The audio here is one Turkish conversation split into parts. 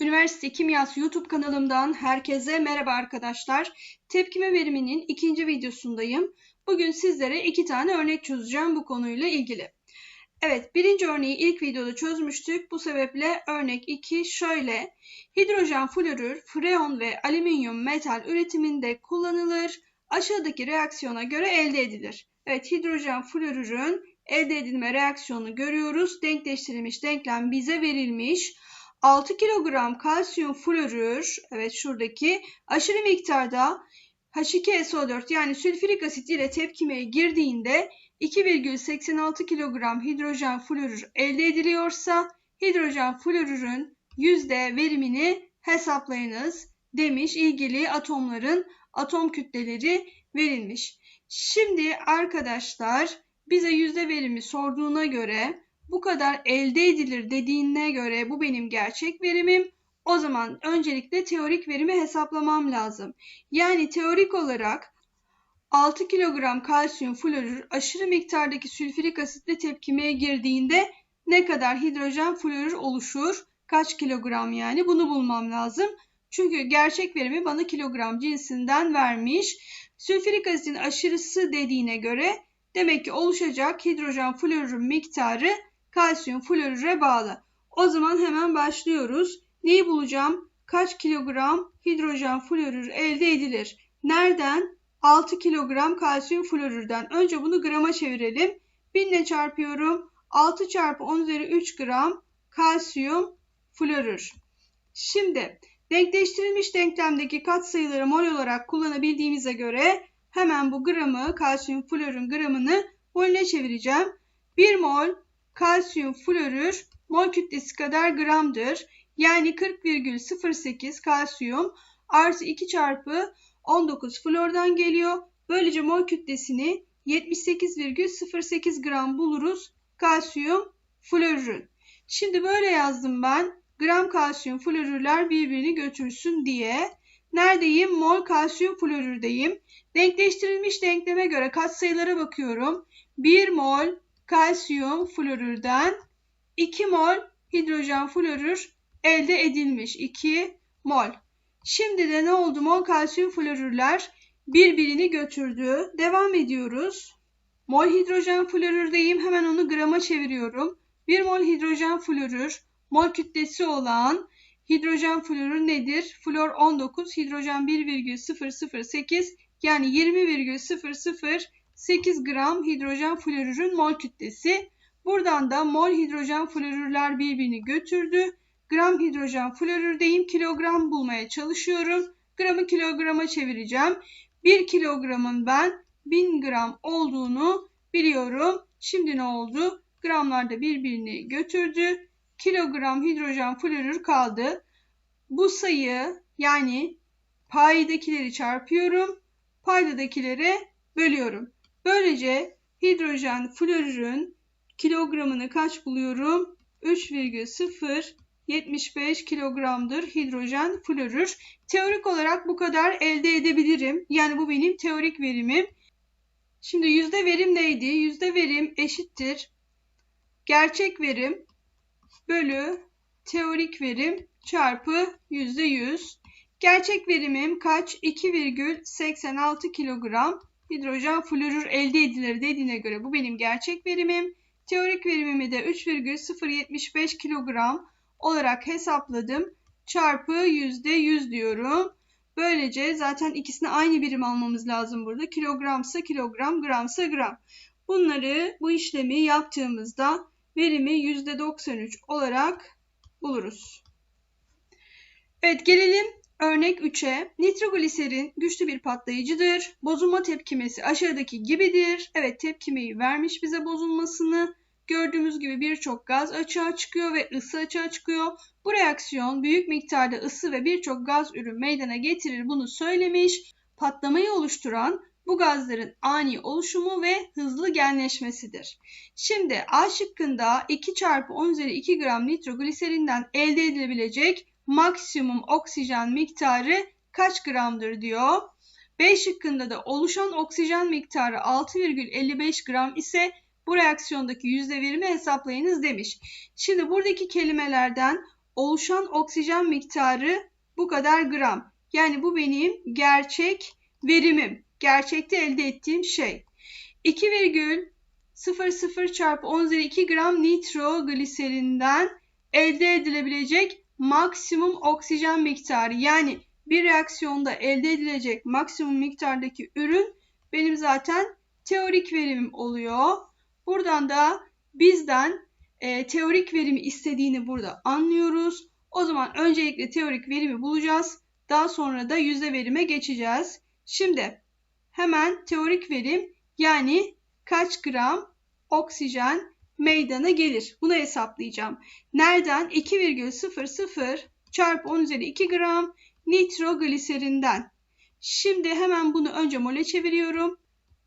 Üniversite Kimyası YouTube kanalımdan herkese merhaba arkadaşlar. Tepkime veriminin ikinci videosundayım. Bugün sizlere iki tane örnek çözeceğim bu konuyla ilgili. Evet, birinci örneği ilk videoda çözmüştük. Bu sebeple örnek 2 şöyle. Hidrojen florür, freon ve alüminyum metal üretiminde kullanılır. Aşağıdaki reaksiyona göre elde edilir. Evet, hidrojen florürün elde edilme reaksiyonunu görüyoruz. Denkleştirilmiş denklem bize verilmiş. 6 kilogram kalsiyum florür, evet şuradaki aşırı miktarda H2SO4 yani sülfürik asit ile tepkimeye girdiğinde 2,86 kilogram hidrojen florür elde ediliyorsa hidrojen florürün yüzde verimini hesaplayınız demiş ilgili atomların atom kütleleri verilmiş. Şimdi arkadaşlar bize yüzde verimi sorduğuna göre bu kadar elde edilir dediğine göre bu benim gerçek verimim. O zaman öncelikle teorik verimi hesaplamam lazım. Yani teorik olarak 6 kilogram kalsiyum florür aşırı miktardaki sülfürik asitle tepkimeye girdiğinde ne kadar hidrojen florür oluşur? Kaç kilogram yani? Bunu bulmam lazım. Çünkü gerçek verimi bana kilogram cinsinden vermiş. Sülfürik asitin aşırısı dediğine göre demek ki oluşacak hidrojen florürün miktarı kalsiyum florüre bağlı. O zaman hemen başlıyoruz. Neyi bulacağım? Kaç kilogram hidrojen florür elde edilir? Nereden? 6 kilogram kalsiyum florürden. Önce bunu grama çevirelim. 1000 ile çarpıyorum. 6 çarpı 10 üzeri 3 gram kalsiyum florür. Şimdi denkleştirilmiş denklemdeki katsayıları mol olarak kullanabildiğimize göre hemen bu gramı kalsiyum florün gramını moline çevireceğim. 1 mol kalsiyum florür mol kütlesi kadar gramdır. Yani 40,08 kalsiyum artı 2 çarpı 19 flordan geliyor. Böylece mol kütlesini 78,08 gram buluruz kalsiyum florürün. Şimdi böyle yazdım ben. Gram kalsiyum florürler birbirini götürsün diye. Neredeyim? Mol kalsiyum florürdeyim. Denkleştirilmiş denkleme göre katsayılara bakıyorum. 1 mol kalsiyum florürden 2 mol hidrojen florür elde edilmiş. 2 mol. Şimdi de ne oldu? Mol kalsiyum florürler birbirini götürdü. Devam ediyoruz. Mol hidrojen florürdeyim. Hemen onu grama çeviriyorum. 1 mol hidrojen florür mol kütlesi olan hidrojen florür nedir? Flor 19, hidrojen 1,008 yani 20,008 gram hidrojen florürün mol kütlesi. Buradan da mol hidrojen florürler birbirini götürdü. Gram hidrojen florürdeyim. Kilogram bulmaya çalışıyorum. Gramı kilograma çevireceğim. 1 kilogramın ben 1000 gram olduğunu biliyorum. Şimdi ne oldu? Gramlar da birbirini götürdü. Kilogram hidrojen florür kaldı. Bu sayı yani paydakileri çarpıyorum. Paydadakilere bölüyorum. Böylece hidrojen florürün kilogramını kaç buluyorum? 3,075 kilogramdır hidrojen florür. Teorik olarak bu kadar elde edebilirim. Yani bu benim teorik verimim. Şimdi yüzde verim neydi? Yüzde verim eşittir. Gerçek verim bölü teorik verim çarpı yüzde yüz. Gerçek verimim kaç? 2,86 kilogram hidrojen florür elde edilir dediğine göre bu benim gerçek verimim. Teorik verimimi de 3,075 kilogram olarak hesapladım. Çarpı yüzde yüz diyorum. Böylece zaten ikisini aynı birim almamız lazım burada. Kilogramsa kilogram, gramsa gram. Bunları bu işlemi yaptığımızda verimi %93 olarak buluruz. Evet gelelim örnek 3'e. Nitrogliserin güçlü bir patlayıcıdır. Bozulma tepkimesi aşağıdaki gibidir. Evet tepkimeyi vermiş bize bozulmasını. Gördüğümüz gibi birçok gaz açığa çıkıyor ve ısı açığa çıkıyor. Bu reaksiyon büyük miktarda ısı ve birçok gaz ürün meydana getirir bunu söylemiş. Patlamayı oluşturan bu gazların ani oluşumu ve hızlı genleşmesidir. Şimdi A şıkkında 2 çarpı 10 üzeri 2 gram nitrogliserinden elde edilebilecek maksimum oksijen miktarı kaç gramdır diyor. B şıkkında da oluşan oksijen miktarı 6,55 gram ise bu reaksiyondaki yüzde verimi hesaplayınız demiş. Şimdi buradaki kelimelerden oluşan oksijen miktarı bu kadar gram. Yani bu benim gerçek verimim. Gerçekte elde ettiğim şey. 2,00 çarpı 10 üzeri 2 gram nitrogliserinden elde edilebilecek maksimum oksijen miktarı. Yani bir reaksiyonda elde edilecek maksimum miktardaki ürün benim zaten teorik verimim oluyor. Buradan da bizden e, teorik verimi istediğini burada anlıyoruz. O zaman öncelikle teorik verimi bulacağız. Daha sonra da yüzde verime geçeceğiz. Şimdi hemen teorik verim yani kaç gram oksijen meydana gelir? Bunu hesaplayacağım. Nereden? 2,00 çarpı 10 üzeri 2 gram nitrogliserinden. Şimdi hemen bunu önce mole çeviriyorum.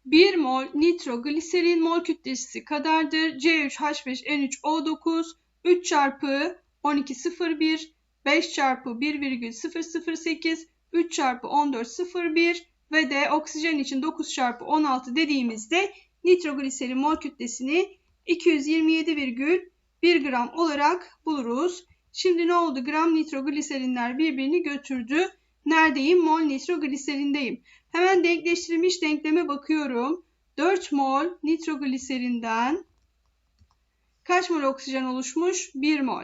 1 mol nitrogliserin mol kütlesi kadardır. C3H5N3O9 3 çarpı 1201 5 çarpı 1,008 3 çarpı 1401 ve de oksijen için 9 çarpı 16 dediğimizde nitrogliserin mol kütlesini 227,1 gram olarak buluruz. Şimdi ne oldu? Gram nitrogliserinler birbirini götürdü. Neredeyim? Mol nitrogliserindeyim. Hemen denkleştirilmiş denkleme bakıyorum. 4 mol nitrogliserinden kaç mol oksijen oluşmuş? 1 mol.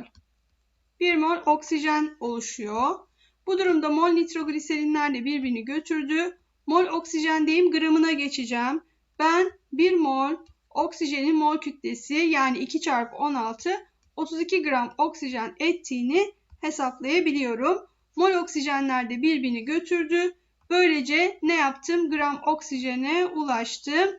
1 mol oksijen oluşuyor. Bu durumda mol nitrogliserinler de birbirini götürdü. Mol oksijendeyim gramına geçeceğim. Ben 1 mol oksijenin mol kütlesi yani 2 çarpı 16 32 gram oksijen ettiğini hesaplayabiliyorum. Mol oksijenler de birbirini götürdü. Böylece ne yaptım? Gram oksijene ulaştım.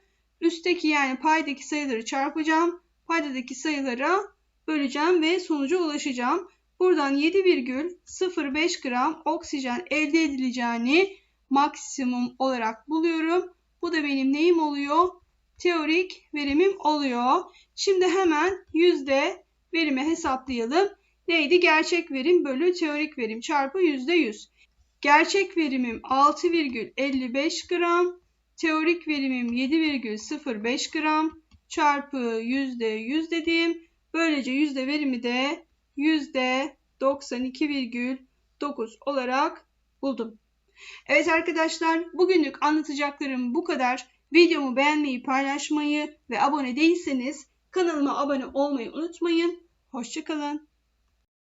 Üstteki yani paydaki sayıları çarpacağım. Paydadaki sayılara böleceğim ve sonuca ulaşacağım. Buradan 7,05 gram oksijen elde edileceğini maksimum olarak buluyorum. Bu da benim neyim oluyor? Teorik verimim oluyor. Şimdi hemen yüzde verimi hesaplayalım. Neydi? Gerçek verim bölü teorik verim çarpı yüzde yüz. Gerçek verimim 6,55 gram. Teorik verimim 7,05 gram çarpı yüzde yüz dediğim. Böylece yüzde verimi de yüzde 92,9 olarak buldum. Evet arkadaşlar bugünlük anlatacaklarım bu kadar. Videomu beğenmeyi, paylaşmayı ve abone değilseniz kanalıma abone olmayı unutmayın. Hoşçakalın.